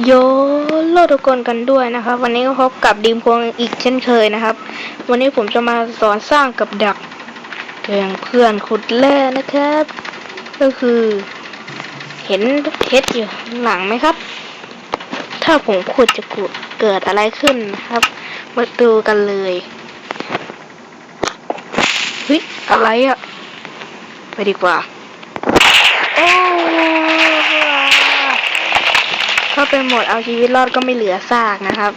โยโลทุกคนกันด้วยนะครับ วันนี้ก็พบกับดีมพวงอีกเช่นเคยนะครับ วันนี้ผมจะมาสอนสร้างกับดักแกล้งเพื่อนขุดแร่นะครับ ก็คือ เห็นเพชรอยู่หลังไหมครับ ถ้าผมขุดจะขุดเกิดอะไรขึ้นนะครับ มาดูกันเลยเฮ้ยอะไรอะไปดีกว่าโอ้ ถ้าเป็นโหมดเอาชีวิตรอดก็ไม่เหลือซากนะครับ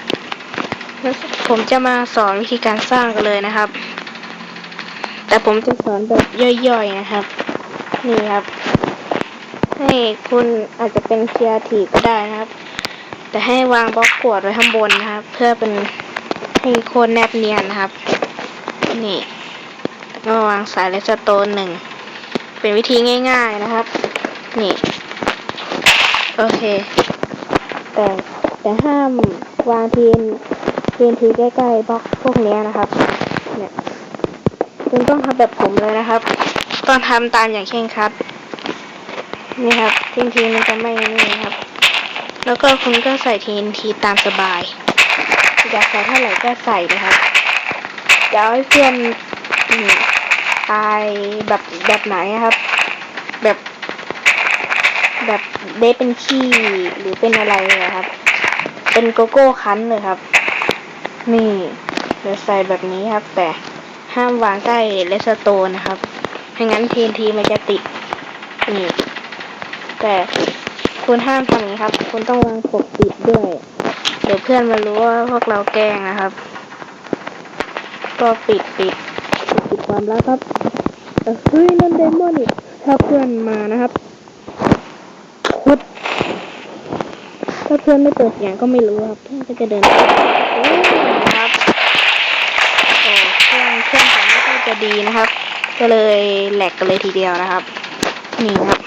ผมจะมาสอนวิธีการสร้างกันเลยนะครับ แต่ผมจะสอนแบบย่อยๆนะครับ นี่ครับ ให้คุณอาจจะเป็นครีเอทีก็ได้นะครับ แต่ให้วางบล็อกกวดไว้ข้างบนนะครับ เพื่อเป็นให้โคนแนบเนียนนะครับ นี่ก็วางสายเลสโตนหนึ่ง เป็นวิธีง่าย ๆนะครับ นี่ โอเค แต่แต่ห้ามวางทีนทีนทีใกล้ๆบล็อกพวกนี้นะครับ เนี่ยคุณต้องทำแบบผมเลยนะครับ ต้องทำตามอย่างเคร่งครัดนี่ครับทีนทีมันจะไม่นี่นะครับ แล้วก็คุณก็ใส่ทีนทีตามสบายอยากใส่เท่าไหร่ก็ใส่นะครับจะเอาให้เพื่อนตายแบบแบบไหนครับ แบบ แบบเดทเป็นขี้หรือเป็นอะไรเลยครับ เป็นโกโก้คั้นเลยครับ นี่เดี๋ยวใส่แบบนี้ครับ แต่ห้ามวางใกล้เลสโตนนะครับไม่งั้นทีนทีมันจะติดนี่แต่คุณห้ามทำอย่างนี้ครับ คุณต้องวางปกปิดด้วย เดี๋ยวเพื่อนมารู้ว่าพวกเราแกล้งนะครับ ก็ปิดปิดปิดความลับครับเอ้ยเฮ้ยนั่นเดมอนอีกถ้าเพื่อนมานะครับขุด ถ้าเพื่อนไม่เปิดเสียงก็ไม่รู้ครับ เพื่อนก็จะเดินไปโอ้ยนครับโอ้เครื่องเครื่องผมไม่ค่อยจะดีนะครับ ก็เลยแหลกกันเลยทีเดียวนะครับ นี่ครับ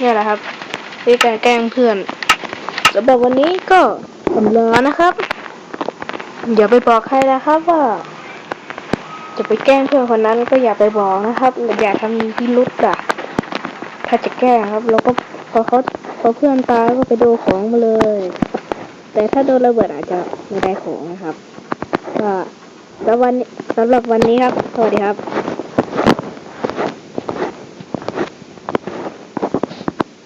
นี่แหละครับวิธีการแกล้งเพื่อนสำหรับวันนี้ก็สำลานะครับอย่าไปบอกใครนะครับว่า จะไปแกล้งเพื่อนคนนั้นก็อย่าไปบอกนะครับ อย่าทำพิรุษอะ ถ้าจะแกล้งครับเราก็ พอเขาพอเพื่อนตายก็ไปดูของมาเลย แต่ถ้าโดนระเบิดอาจจะไม่ได้ของนะครับก็สำหรับวันนี้สำหรับวันนี้ครับ สวัสดีครับ